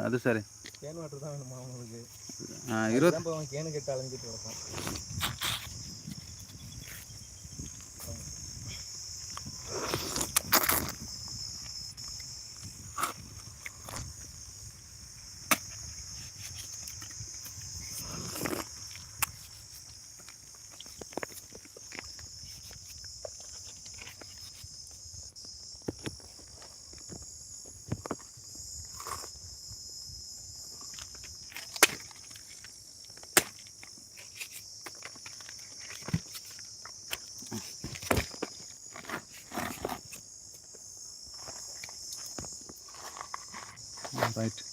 அது சரி. Can water தான் வேணுமா ஆ, இருபத் கேனு கெட்ட அலைஞ்சிட்டு இருப்பான் ரைட்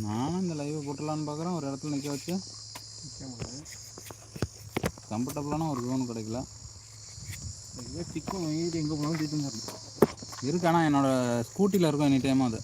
நானும் இந்த லைவை போட்டலான்னு பார்க்குறேன். ஒரு இடத்துல நிற்க வச்சு. கம்ஃபர்டபுளான ஒரு ஜோன் கிடைக்கல. சிக்கும் இது எங்கே போனாலும் தூக்கிட்டு வந்துடணும் இருக்கு ஆனால் என்னோடய ஸ்கூட்டியில் இருக்கும் எனி டைமும் அது.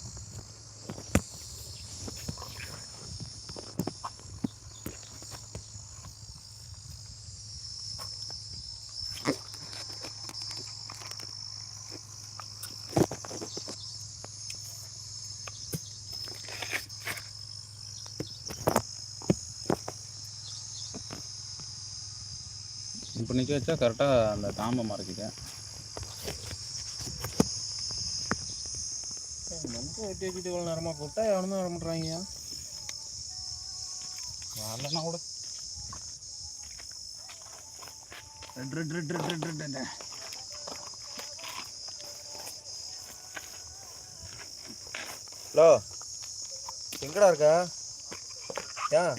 இப்போ நிற்க வச்சா கரெக்டாக அந்த தாம்பை மறைக்குது நம்ம வெட்டி வச்சுட்டு இவ்வளோ நேரமாக கூப்பிட்டா எவனும் வர மாட்டாங்க வரலன்னா கூட. Red red red red red hello எங்கடா இருக்கா? ஏன்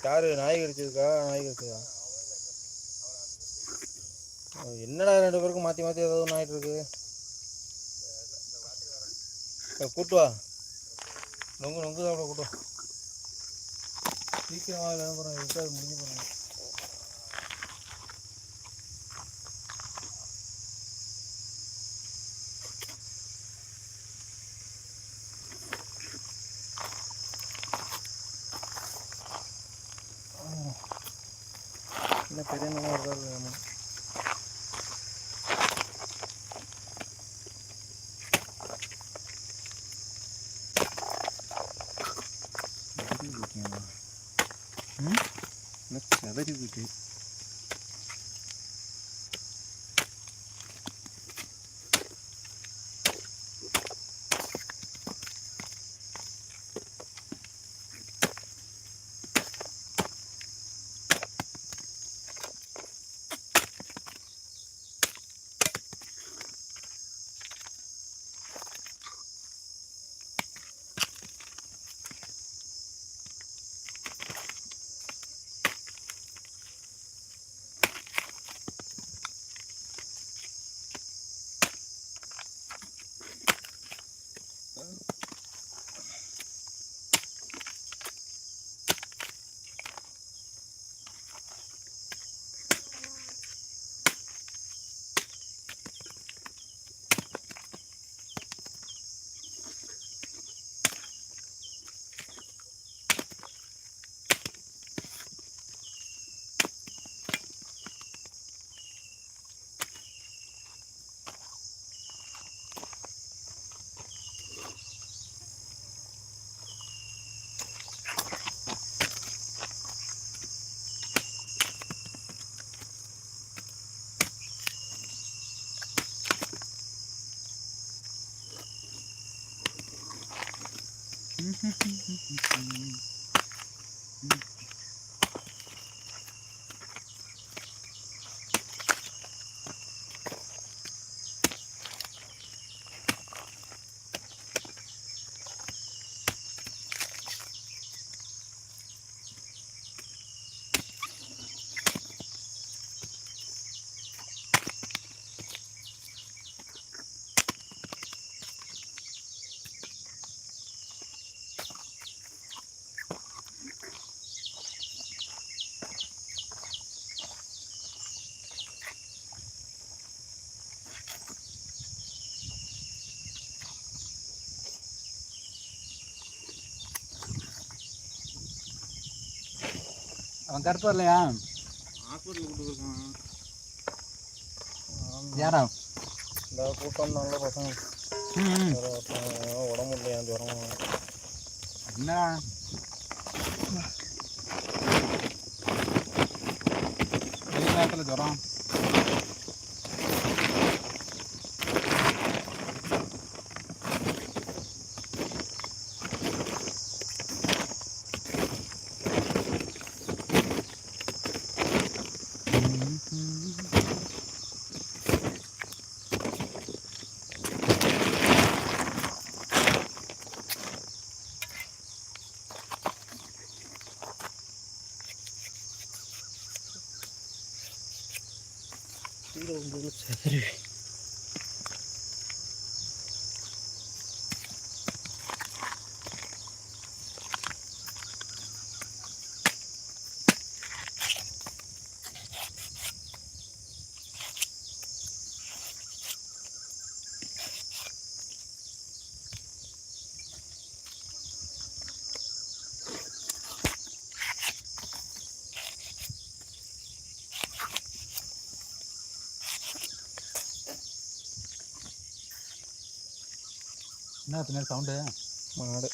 யாரு? நாய் கடிச்சிருக்கா நாய் கடிச்சதா என்னடா ரெண்டு பேருக்கும் மாற்றி மாற்றி ஏதாவது ஒன்று ஆகிட்டு இருக்கு? கூட்டு வா. நொங்கு நொங்கு சாப்பிட கூட்டு வா. சீக்கிரம் வா முடிஞ்சு போகிறேன் என்ன பெரிய நல்லா இருக்கா இல்லையா Mm-hmm. அவன் கருத்து வரலையா? ஹாஸ்பிட்டல் கூட்டு போயிருக்கான் யாரா? இந்த கூட்டம் நல்ல பசங்க. உடம்பு இல்லையா ஜுரம் என்ன நேரத்தில் ஜுரம்? கீழே வந்து சரி என்ன பின்னாடி சவுண்டு மாடு.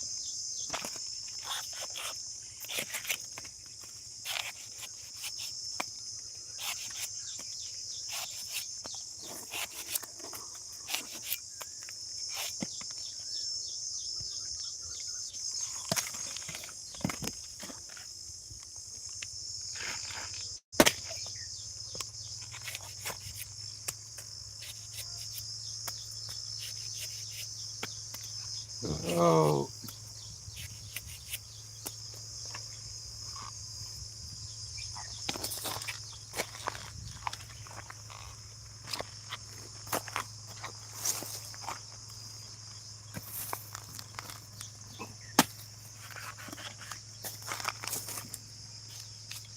Oh.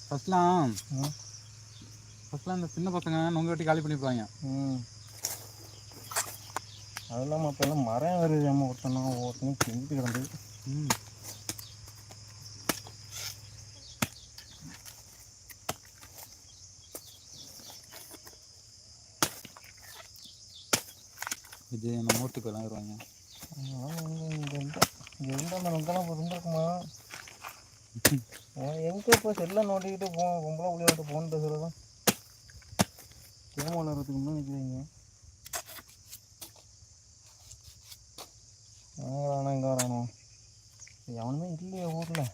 ஃபஸ்ட்லாம் ம் ஃபஸ்ட்லாம் இந்த சின்ன பசங்க நொங்க வெட்டி காலி பண்ணிப்பாங்க அது இல்லாமல் இப்போ எல்லாம் மரம் வருது நம்ம ஒருத்தனா ஒருத்தனும் செஞ்சுட்டு கிடந்து. ம். இது இங்கே இருந்தால் அந்த நொங்கெல்லாம் இப்போ இருந்திருக்குமா எங்கே இப்போ செல்லை நோண்டிக்கிட்டு போ பொம்பளை புள்ளியோட ஃபோன் பேசுகிறதான் கேம் விளாட்றதுக்கு முன்னே நிற்கிறீங்க எங்கே வரானோ எங்கே வரானோ எவனுமே இல்லையே ஊரில்.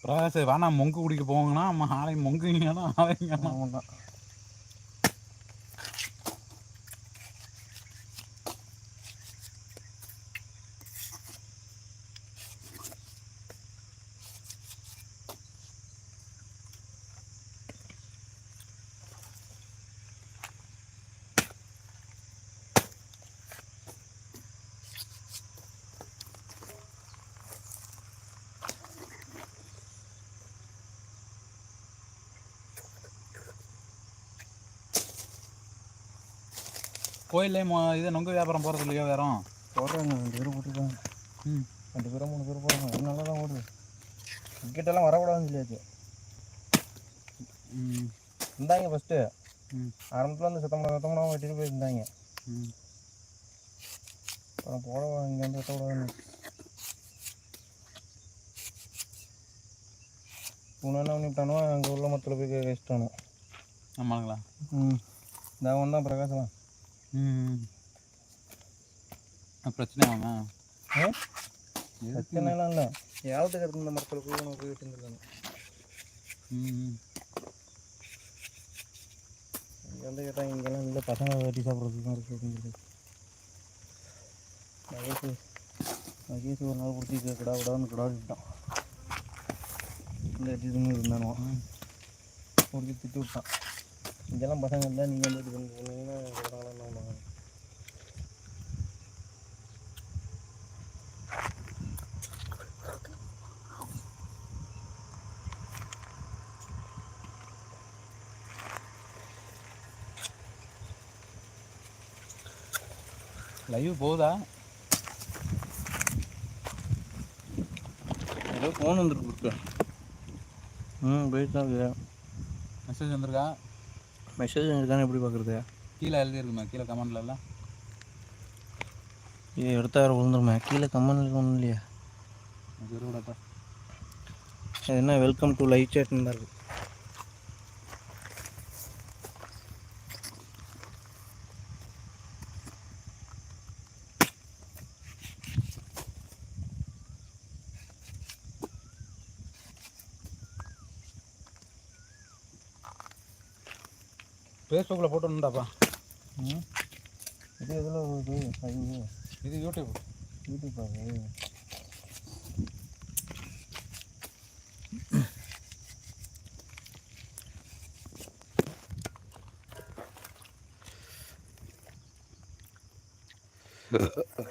பிரகாஷ் வேணா மொங்கு குடிக்க போவாங்கன்னா அம்மா ஆளை மொங்குங்கன்னா ஆளைங்க ஆமாம் தான் கோயிலே மொ இது நொங்கு வியாபாரம் போகிறது இல்லையோ வேறும் போடுறாங்க ரெண்டு பேரும் போட்டுருக்காங்க ம் ரெண்டு பேரும் மூணு பேரும் போடுறாங்க அது நல்லா தான் ஓடுது கிரிக்கெட்டெல்லாம் வரக்கூடாதுன்னு சொல்லியாச்சு ம் இருந்தாங்க ஃபஸ்ட்டு ம் ஆரம்பத்தில் வந்து சத்தம் சத்தமாக வெட்டிட்டு போயிருந்தாங்க ம் அப்புறம் போட இங்கே வந்து வெட்டக்கூடாதுன்னு உன்ன என்ன பண்ணிவிட்டானோ அங்கே உள்ள மரத்தில் போய் வச்சுட்டானோ ஆமாங்களா ம் இந்த அவன் தான் பிரகாசம் பிரச்சனை ஆகுமா பிரச்சனைலாம் இல்லை. ஏழத்துக்கு எடுத்து இந்த மரத்தில் போய் உனக்கு போய் விட்டுருந்துருக்கானு ம். இங்கே வந்து கேட்டால் இங்கெல்லாம் இல்லை பசங்க வெட்டி சாப்பிட்றதுக்கு தான் இருக்குது மகேஷ் மகேஷ் ஒரு நாள் பிடிச்சி கிடா விடான்னு கிடா விட்டான் இந்த வெட்டிட்டு இருந்தானோ? பிடிச்சி திட்டு விட்டான். இங்கெல்லாம் பசங்க இல்லை நீங்கள் வந்து லைவ் போதா ஏதோ ஃபோன் வந்துருக்கு ம் போயிட்டு மெசேஜ் வந்திருக்கா? மெசேஜ் இருக்கான்னு எப்படி பார்க்குறது கீழே எழுதியிருக்குமா கீழே கமெண்ட்லலாம் ஏ எடுத்தா வேறு விழுந்துருமா. கீழே கமெண்ட்ல ஒன்றும் இல்லையா. என்ன வெல்கம் டு லைவ் சேட்னு தான் இருக்குது ஃபேஸ்புக்கில் போட்டு வந்துட்டாப்பா ம். இது எதில் ஐயோ இது யூடியூப் யூடியூப் அது?